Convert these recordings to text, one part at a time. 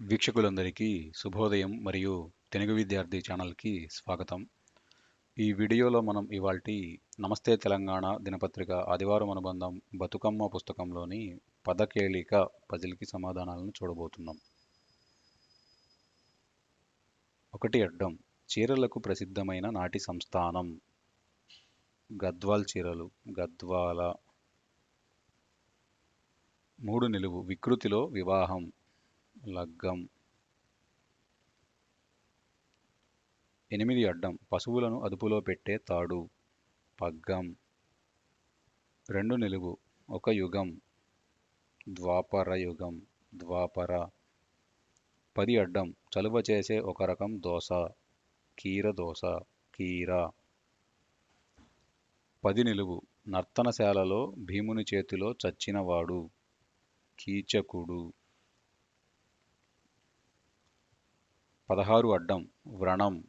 వీక్షకులందరికీ శుభోదయం మరియు తెలుగు విద్యార్థి ఛానల్కి స్వాగతం. ఈ వీడియోలో మనం ఇవాల్టి నమస్తే తెలంగాణ దినపత్రిక ఆదివారం అనుబంధం బతుకమ్మ పుస్తకంలోని పదకేళిక పజిల్కి సమాధానాలను చూడబోతున్నాం. ఒకటి అడ్డం చీరలకు ప్రసిద్ధమైన నాటి సంస్థానం గద్వాల్ చీరలు గద్వాల. మూడు నిలువు వికృతిలో వివాహం. లగ్గం. ఎనిమిది అడ్డం. పశువులను అదుపులో పెట్టే తాడు. పగ్గం. రెండు నిలువు. ఒక యుగం. ద్వాపర యుగం. ద్వాపర. పది అడ్డం. చలువ చేసే ఒక రకం దోశ కీర దోశ కీర. పది నిలువు. నర్తనశాలలో భీముని చేతిలో చచ్చినవాడు. కీచకుడు. పదహారు అడ్డం వ్రణం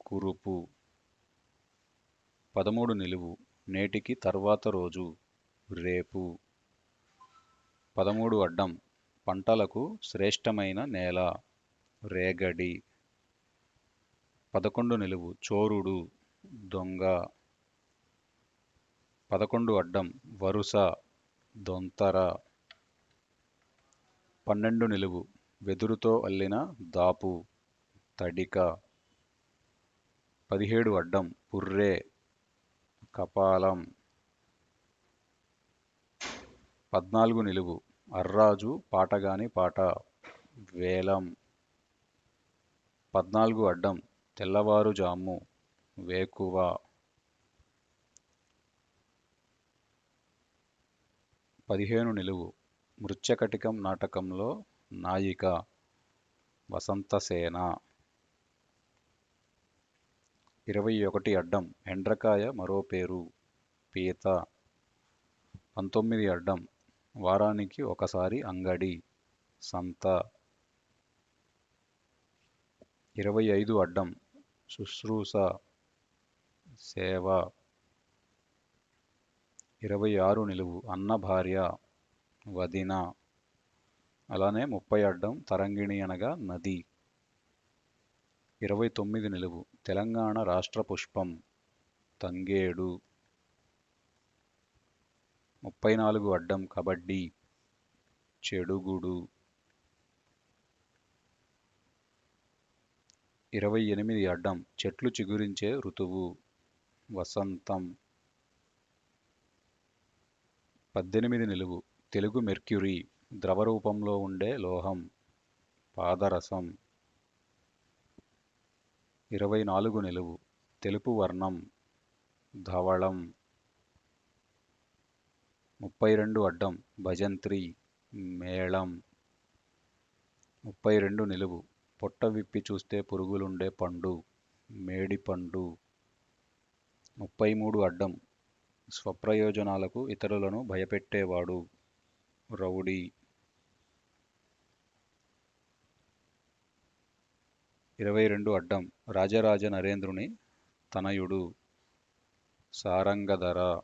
కురుపు. పదమూడు నిలువు నేటికి తర్వాత రోజు రేపు. పదమూడు అడ్డం పంటలకు శ్రేష్టమైన నేల రేగడి. పదకొండు నిలువు చోరుడు దొంగ. పదకొండు అడ్డం వరుస దొంతర. పన్నెండు నిలువు వెదురుతో అల్లిన దాపు. తడిక పదిహేడు అడ్డం పుర్రే కపాలం పద్నాలుగు నిలువు అర్రాజు పాటగాని పాట వేలం పద్నాలుగు అడ్డం తెల్లవారుజాము వేకువ పదిహేను నిలువు మృత్యకటికం నాటకంలో నాయిక వసంతసేన. ఇరవై ఒకటి అడ్డం ఎండ్రకాయ మరో పేరు పీత. పంతొమ్మిది అడ్డం వారానికి ఒకసారి అంగడి సంత. ఇరవై ఐదు అడ్డం శుశ్రూష సేవ. ఇరవై ఆరు నిలువు అన్న భార్య వదిన. అలానే ముప్పై అడ్డం తరంగిణి అనగా నది. ఇరవై తొమ్మిది నిలువు. తెలంగాణ రాష్ట్ర పుష్పం తంగేడు. ముప్పై నాలుగు అడ్డం కబడ్డీ. చెడుగుడు. ఇరవై ఎనిమిది అడ్డం చెట్లు చిగురించే ఋతువు. వసంతం. పద్దెనిమిది నిలువు. తెలుగు మెర్క్యూరీ. ద్రవరూపంలో ఉండే లోహం. పాదరసం. ఇరవై నాలుగు నిలువు. తెలుపు వర్ణం ధవళం. ముప్పై రెండు అడ్డం భజంత్రి మేళం. ముప్పై రెండు నిలువు. పొట్ట విప్పి చూస్తే పురుగులుండే పండు మేడిపండు ముప్పై మూడు అడ్డం స్వప్రయోజనాలకు ఇతరులను భయపెట్టేవాడు రౌడీ. ఇరవై రెండు అడ్డం రాజరాజ నరేంద్రుని తనయుడు సారంగధర.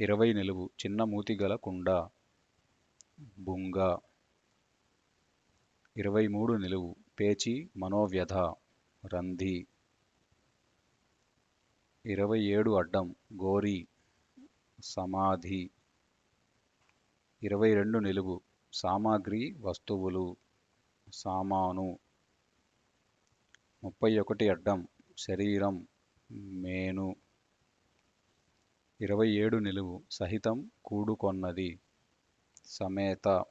ఇరవై నిలువు చిన్న మూతిగల కుండ బుంగ. ఇరవై మూడు నిలువు పేచి మనోవ్యధ రంధి. ఇరవై ఏడు అడ్డం గోరి సమాధి. ఇరవై రెండు నిలువు సామాగ్రి వస్తువులు సామాను. ముప్పై ఒకటి అడ్డం శరీరం మేను. ఇరవై ఏడు నిలువు సహితం కూడుకొన్నది. సమేత.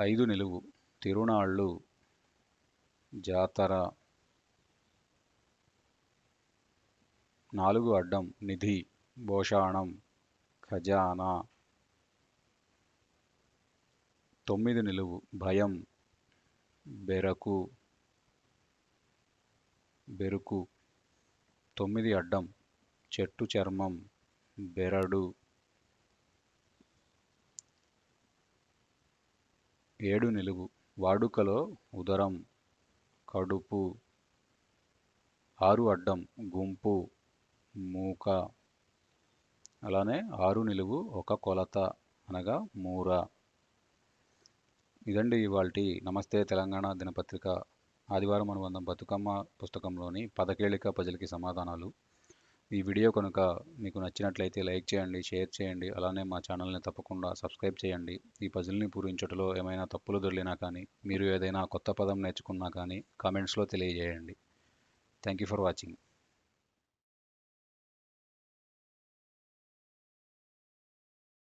ఐదు నిలువు తిరునాళ్ళు. జాతర. నాలుగు అడ్డం నిధి భోషాణం ఖజానా. తొమ్మిది నిలువు భయం. బెరకు బెరుకు తొమ్మిది అడ్డం చెట్టు చర్మం బెరడు ఏడు నిలువు వాడుకలో ఉదరం కడుపు ఆరు అడ్డం గుంపు మూక అలానే ఆరు నిలువు ఒక కొలత అనగా మూర. ఇదండి ఇవాల్టి నమస్తే తెలంగాణ దినపత్రిక ఆదివారం అనుబంధం బతుకమ్మ పుస్తకంలోని పదకేళిక ప్రజలకి సమాధానాలు. ఈ వీడియో కనుక మీకు నచ్చినట్లయితే లైక్ చేయండి షేర్ చేయండి అలానే మా ఛానల్ని తప్పకుండా సబ్స్క్రైబ్ చేయండి. ఈ పజిల్ని పూరించటలో ఏమైనా తప్పులు దొరికినా కానీ మీరు ఏదైనా కొత్త పదం నేర్చుకున్నా కానీ కామెంట్స్లో తెలియజేయండి. Thank you for watching.